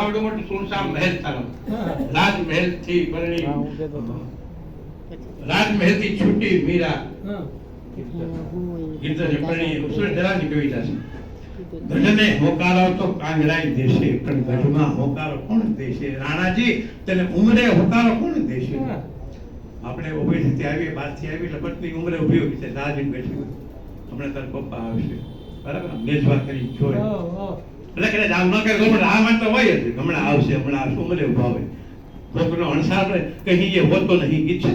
આવડો મોટો સુનસામ મહેલ તારો રાજમહેલથી પરણી. રાજમહેલથી છૂટી મીરા. ગીરધર પરણી ઉસળ ધરાની કવિતા છે? ગઢને હોકારો તો કાંગરાઈ દેશે પણ ગઢમાં હોકારો કોણ દેશે? રાણાજી તને ઉમરે હોકારો કોણ દેશે? આપણે ઊભી થી આવી બહારથી આવી એટલે પત્ની ઉમરે ઊભી હોય છે રાજીને બેઠી હમણાં તાર પપ્પા આવશે. બરાબર? મેજવા કરી જોઈ. એટલે કદાચ આમ ન કરે તો આ આમાં તો હોય જ. હમણાં આવશે, હમણાં આ શું ઊભા ભાવે. કોકનો અણસાર કહી એ હોતો નહીં, ગીત છે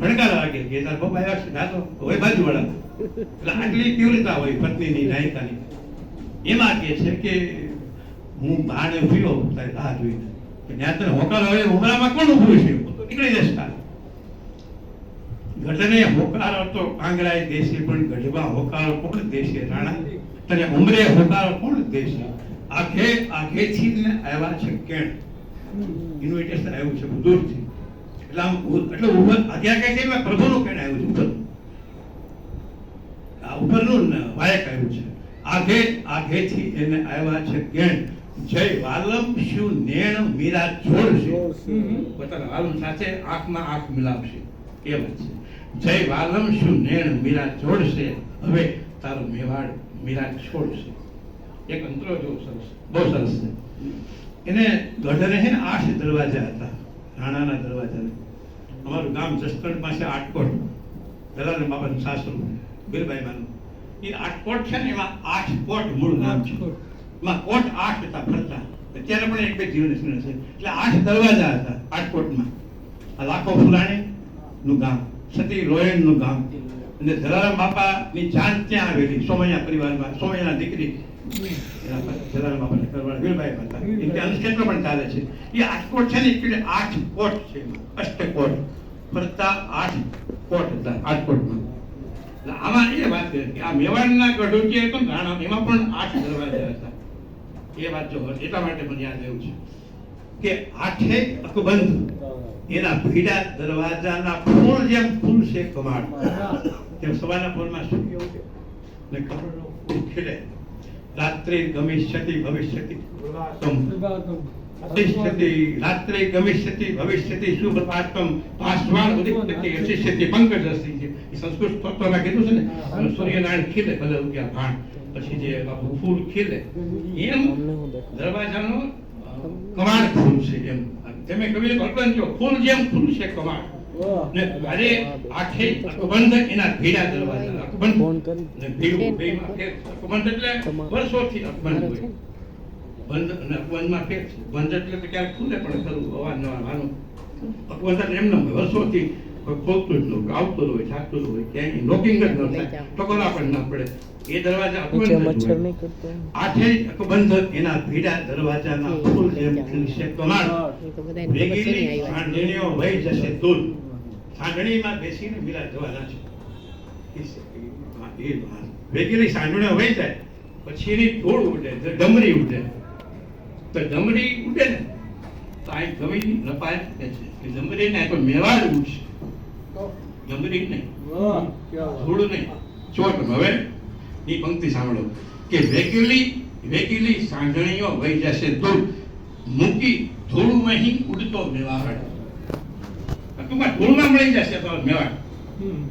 ભણકાર લાગે કે તાર પપ્પા આવ્યા છે ના તો હોય બાજુવાળા. એટલે આટલી તીવ્રતા હોય પત્નીની, નાયકાની. એમાં કે છે કે હું બાણે ઉભ્યો તારી રાહ જોઈને ત્યાં તને હોકાર હવે ઉમરામાં કોણ ઉભું છે? નીકળી જશે તારે. ગઢને હોકાર હતો કાંગરાય દેશે, પણ ગઢમાં હોકારો કોણ દેશે, રાણા? તને ઉમરે હોતા કોણ દેશ આખે આખેથી ને આવ્યા છે કેણ. ઇન્વિટેશન આવ્યું છે દૂરથી એટલે આમ એટલે ઉપર અત્યારે કહે છે મેં પ્રભુનું કેણ આવ્યું છે ઉપર આ ઉપરનું વાયક આવ્યું છે. આઘે આઘેથી એને આવ્યા છે કેણ. જય વાલમ શિવ નેણ મીરા જોડશે. પોતાના વાલમ સાથે આંખમાં આંખ મિલાવશે. એ વાત છે? જય વાલમ શું નેણ મીરા જોડશે હવે તારો મેવાડ મીરા છોડશે એક અંતરો જો સરસ બહુ સરસ છે. એને ગઢને છે ને આઠ દરવાજા હતા રાણાના દરવાજા અમારું ગામ જસકંડ પાસે આટકોટ દલાલ બાબાનું સાસરું વીરભાઈ માનું એ આટકોટ છે ને એમાં આઠ કોટ મૂળ ગામ છે. એમાં કોટ આઠ હતા ફરતા. અત્યારે પણ એક બે જીવન છે. એટલે આઠ દરવાજા હતા આટકોટમાં આ લાખો ફુલાણી નું ગામ સતી રોયણનું ગામ. અને જલારામ બાપા ની જાન ત્યાં આવેલી સોમૈયા પરિવારમાં સોમૈયાના દીકરી. જલારામ બાપાને કરવાના વીરભાઈ હતા એ ત્યાં પણ ચાલે છે. એ આઠકોટ છે ને એટલે આઠ કોટ છે એમાં, અષ્ટકોટ ફરતા આઠ કોટ હતા આઠકોટમાં એટલે આમાં એ વાત છે કે આ મેવાડના ગઢો હતો ને એમાં પણ આઠ દરવાજા હતા. એ વાત જો એટલા માટે મને યાદ આવ્યું છે. કે આઠે અકબંધ. એના ભીડા દરવાજાના ફૂલ જેમ ફૂલ છે કમાડ તેમ સવારના ફૂલમાં સૂર્ય ઉગે ને કરોડો ખીલે. રાત્રે ગમિષ્યતિ ભવિષ્યતિ. અતિષ્ઠતિ રાત્રે ગમિષ્યતિ ભવિષ્યતિ. શુભ પાસવાન ઉદિત્યતિ અતિષ્ઠતિ પંકજસ્તિ છે. એ સંસ્કૃત સ્તોત્રમાં કીધું છે ને સૂર્યનારાયણ ખીલે ભલે ઉગ્યા ભાણ. પછી જે બાપુ ફૂલ ખીલે એમ દરવાજાનો કમાડ ફૂલ છે એમ. તમે કવિએ કલ્પના જો ફૂલ જેમ ફૂલ છે કમાડ ને અરે આઠે અકબંધ એના ભીડા દરવાજા અકબંધ. ફોન કરી. ને ભીડું બેયમાં ફેર. છે. અકબંધ એટલે વર્ષોથી અકબંધ હોય. બંધ અને અકબંધમાં ફેર. બંધ એટલે તો ક્યારેક ખુલે પણ ખરું અવારનવાર વાનું અકબંધ એટલે એમને એમ વર્ષોથી ખોલતું જ ન આવતું હોય થાકતું હોય ક્યાંય નોકિંગ જ ન થાય. ટકોરા પણ ના પડે. એ દરવાજા અકબંધ આઠે અકબંધ એના ભીડા દરવાજાના ફૂલ જેમ ખીલશે કમાડ વેગીલી ખાંડણીઓ વહી જશે દૂર સાંઢણીમાં બેસીને મીરા જવાના છે એ. વેગીલી સાંઢણીઓ વહી જાય. પછી એની ધૂળ ઉડે તો ડમરી ઉડે. તો ડમરી ઉડે ને તો આ ગમી નપાય કે છે. કે ડમરી ને કોઈ મેવાડ ઉડશે? ડમરી નહીં. ધૂળ નહીં. ચોટ હવે ની પંક્તિ સાંભળો. કે વેગેલી વેગેલી સાંઢણીઓ વહી જશે દૂર મૂકી ધૂળમાં હી ઉડતો મેવાડ. ટૂંકમાં ઢોલમાં મળી જશે તો મેવા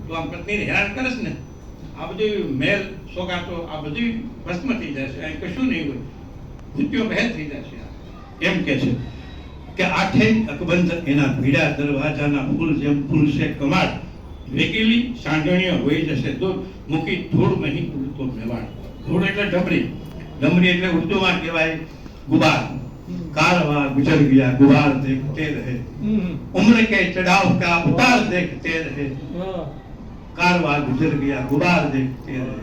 તો આમ પત્નીને હેરાન કરે ને. આ બધું મેલ સોગાતો આ બધું ભસ્મ થઈ જશે. અહીં કશું નહીં હોય. ભૂત્યો બહેલ થઈ જશે. એમ કે છે કે આઠે અકબંધ એના ભીડા દરવાજાના ફૂલ જેમ ફૂલ છે કમાડ. વેગીલી સાંજણીઓ હોઈ જશે તો મૂકી ધૂળ નહીં ઉડતો મેવાડ. ધૂળ એટલે ડમરી. ડમરી એટલે ઉર્દુમાં કહેવાય ગુબાર. कारवा गुजर गया गुबार देखते रहे उम्र के चढ़ाव का उतार देखते रहे कारवा ગુજર ગયા ગુબાર દેખતે રહે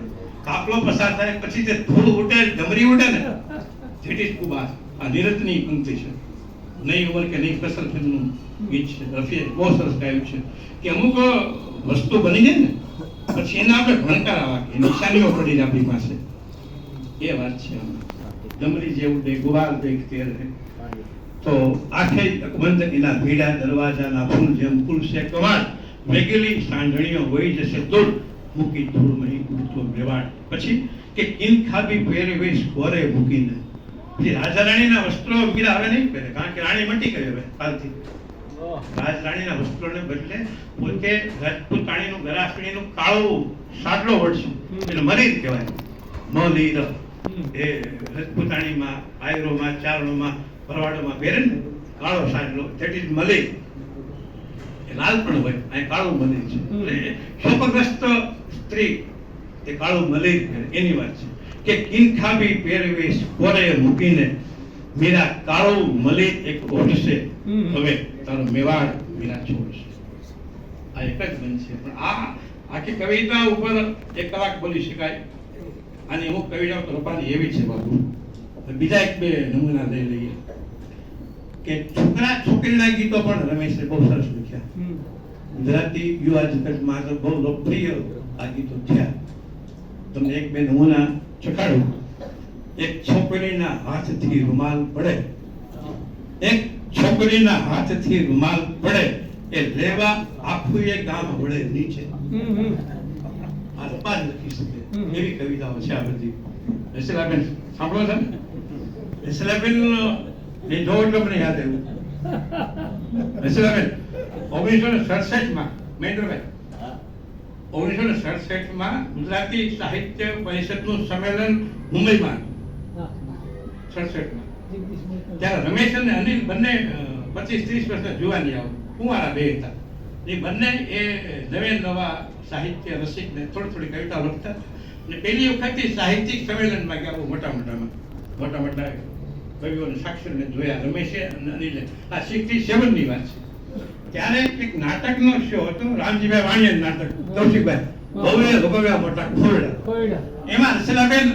કાફલો પસાર થાય પછી તે ધૂળ ઉડે ડમરી ઉડે ને ધીટ ઇઝ ગુબાર આ નિરતની પંક્તિ છે નઈ ઉંમર કે નઈ ફસલ ફિલ્મનું ગીત છે રફીએ બહુ સરસ ગાયું છે કે અમુક વસ્તુ બની જાય ને પછી એના આપણે ભણકાર આવા કે નિશાનીઓ પડી જાય આપણી પાસે એ વાત છે ડમરી જે ઉડે ગુબાર દેખતે રહે તો આખે અકબંધ એના ભીડા દરવાજાના ફૂલ જેમ ફૂલ છે કવાડ વેગેલી સાંઢણીઓ વહી જશે દૂર મૂકી ધૂળ નહીં ઉડતો મેવાડ. પછી કે કિન ખાબી પહેરે વેશ કોરે મૂકીને. જે રાજા રાણીના વસ્ત્રો મીરા હવે નહીં પહેરે કારણ કે રાણી મટી ગઈ હવે કાલથી. રાજ રાણીના વસ્ત્રોને બદલે પોતે રાજપૂત રાણીનું ગરાસણીનું કાળું સાટલો વળશું. એને જ કહેવાય. મલીર એ રજપૂતાણીમાં આયરોમાં ચારણોમાં ભરવાડોમાં પહેરે ને કાળો સાટલો ધેટ ઇઝ મલે એ લાલ પણ હોય અહીં કાળું મલે છે. એટલે શોકગ્રસ્ત સ્ત્રી એ કાળું મલે એની વાત છે કે કિનખાબી પહેરવેશ કોરે મૂકીને મીરા કાળું મલે એક ઓઢશે. હવે તારો મેવાડ મીરા છોડશે. આ એક જ બનશે પણ આ આખી કવિતા ઉપર એક કલાક બોલી શકાય. અને અમુક તો રૂપાની એવી છે બાપુ. બીજા એક બે નમૂના લઈ લઈએ. કે છોકરા છોકરીના ગીતો પણ રમેશે બહુ સરસ લખ્યા. ગુજરાતી યુવા જગતમાં તો બહુ લોકપ્રિય આ ગીતો થયા. તમને એક બે નમૂના ચખાડું એક છોકરીના હાથથી રૂમાલ પડે. એક છોકરીના હાથથી રૂમાલ પડે. એ લેવા આખું એ ગામ વળે નીચે. આ રપાજ લખી શકે. એવી કવિતાઓ છે આ બધી. રસીલાબેન સાંભળો છો ને? એ જો એટલે મને યાદ આવ્યું. રસીલાબેન ઓગણીસો ને સડસઠમાં મહેન્દ્રભાઈ ઓગણીસો ને સડસઠમાં ગુજરાતી સાહિત્ય પરિષદનું સંમેલન મુંબઈમાં સડસઠમાં. ત્યારે રમેશ અને અનિલ બંને પચીસ ત્રીસ વર્ષના જુવાની આવો કુંવારા બે હતા. એ બંને એ નવે નવા સાહિત્ય રસિકને થોડી થોડી કવિતા લખતા. અને પહેલી વખતથી સાહિત્યિક સંમેલનમાં ગયા મોટા મોટામાં. મોટા મોટા કવિઓને સાક્ષરને જોયા રમેશે અને અનિલે. આ સિક્સટી સેવનની વાત છે. ત્યારે એક નાટકનો શો હતો રામજીભાઈ વાણિયા નાટક કૌશિકભાઈ. ભવ્ય ભવ્ય મોટા ખોરડા. એમાં રસલાબેન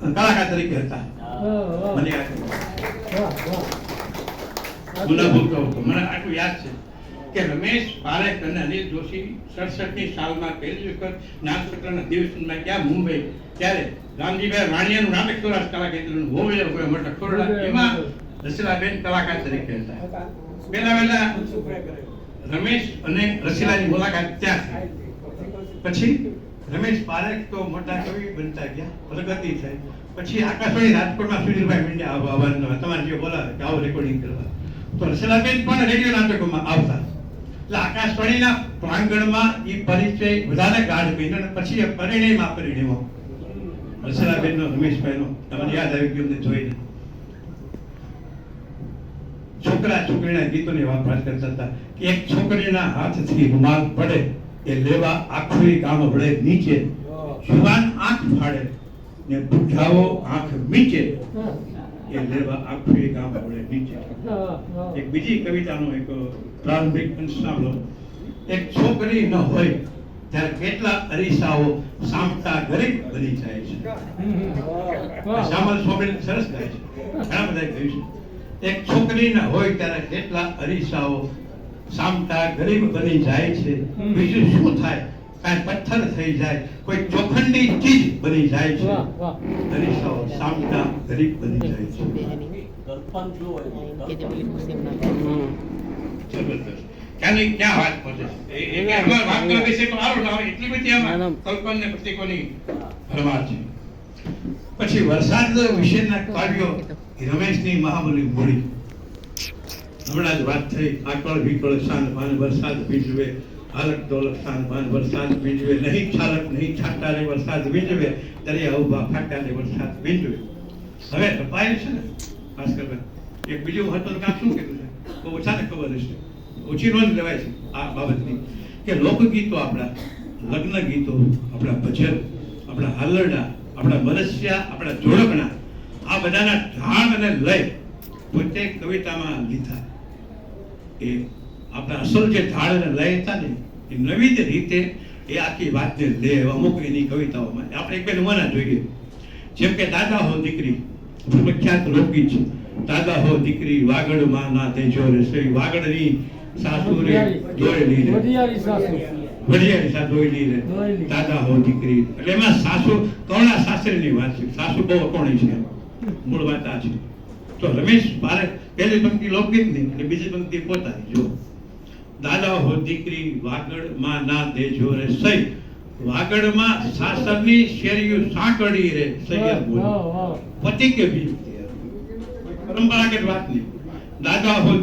કલાકાર તરીકે હતા. મને યાદ મને આટલું યાદ છે. કે રમેશ પારેખ અને અનિલ જોશી સડસઠની સાલમાં પહેલી વખત નાગપત્રના અધિવેશનમાં ક્યાં મુંબઈ? ત્યારે રામજીભાઈ વાણિયાનું નાટક સૌરાષ્ટ્ર કલા કેન્દ્રનું ભોવે હોય મોટા ખોરડા. એમાં રસીલાબેન કલાકાર તરીકે હતા. પહેલા વહેલા રમેશ અને રસીલાની મુલાકાત ત્યાં થઈ. પછી રમેશ પારેખ તો મોટા કવિ બનતા ગયા પ્રગતિ થઈ. પછી આકાશવાણી રાજકોટમાં સુધીરભાઈ મીંડ્યા આવ- આવવાના. તમારે જે બોલાવે કે આવો રેકોર્ડિંગ કરવા. તો રસીલાબેન પણ રેડિયો નાટકોમાં આવતા. આકાશવાણીના પ્રાંગણમાં એ પરિચય વધારે ગાઢ બન્યો પછી એ પરિણયમાં. પરિણ્યો રસીલાબેનનો રમેશભાઈનો, તમને યાદ આવી ગયું જોઈને. છોકરા છોકરીના ગીતોને વાત કરતા હતા કે એક છોકરીના હાથથી રૂમાલ પડે, એ લેવા આખું ગામ વળે નીચે. જુવાન આંખ ફાડે ને બુઢાઓ આંખ મીચે. એ લેવા આખું ગામ વળે નીચે. એક બીજી કવિતાનો એક પ્રારંભિક અંશ સાંભળો એક છોકરી ન હોય ત્યારે કેટલા અરીસાઓ સામટા ગરીબ બની જાય છે. શ્યામલ સ્વામી સરસ ગાય છે. ઘણા બધા કહ્યું છે. એક છોકરી ન હોય ત્યારે કેટલા અરીસાઓ સામટા ગરીબ બની જાય છે. બીજું શું થાય? કાંઈ પથ્થર થઈ જાય. કોઈ ચોખંડી ચીજ બની જાય છે. અરીસાઓ સામટા ગરીબ બની જાય છે. જબરદસ્ત ક્યાંની ક્યાં વાત પહોંચે છે? એ- એ કે અમારે વાત કરવા વિશે તો સારું ના એટલી બધી આમાં કલ્પન ને. પ્રતીકોની ભરમાર છે. પછી વરસાદ વિશેના કાવ્યો રમેશની મહાબલી મૂડી. હમણાં જ વાત થઈ આકળ વિકળ શાન ભાન વરસાદ ભીંજવે હાલક દોલક શાન ભાન વરસાદ ભીંજવે નહીં છાલક નહીં છાટા રે વરસાદ ભીંજવે દરિયા ઊભા ફાટા રે વરસાદ ભીંજવે. હવે રપાયું છે ને ખાસ કરીને. એક બીજું મહત્વનું કામ શું કીધું છે? બહુ ઓછાને ખબર હશે. ઓછી નોંધ લેવાય છે આ બાબતની. કે લોકગીતો આપણા લગ્ન ગીતો આપણા ભજન, આપણા હાલરડા, આપણા મરસિયા આપણા જોડકણા, આ બધાના ઢાળ અને લય પોતે કવિતામાં લીધા. એ આપણા અસલ જે ઢાળ અને લય હતા ને, એ નવી જ રીતે એ આખી વાતને લે અમુક એની કવિતાઓમાં. આપણે એક બે નમૂના જોઈએ. જેમ કે, દાદા હો દીકરી પ્રખ્યાત લોકગીત છે. દાદા હો દીકરી, વાગડમાં ના તેજો રે સઈ વાગડની સાસુ રે દોરેલી રે વડિયાળી સા દોયલી રે દોયલી. દાદા હો દીકરી. એટલે એમાં સાસુ કરુણા શાસ્ત્રીની વાત છે. સાસુ બહુ અકોણી છે. મૂળ વાત આ છે. તો રમેશ મારે પહેલી પંક્તિ લોકગીતની એટલે બીજી પંક્તિ પોતાની. જો દાદા હો દીકરી વાગડમાં ના દેજો રે સહી. વાગડમાં સાસરની શેરીયું સાંકળી રે સૈયર બોલ. પતિ કે ભી. પરંપરાગત વાત નહીં દાદા હો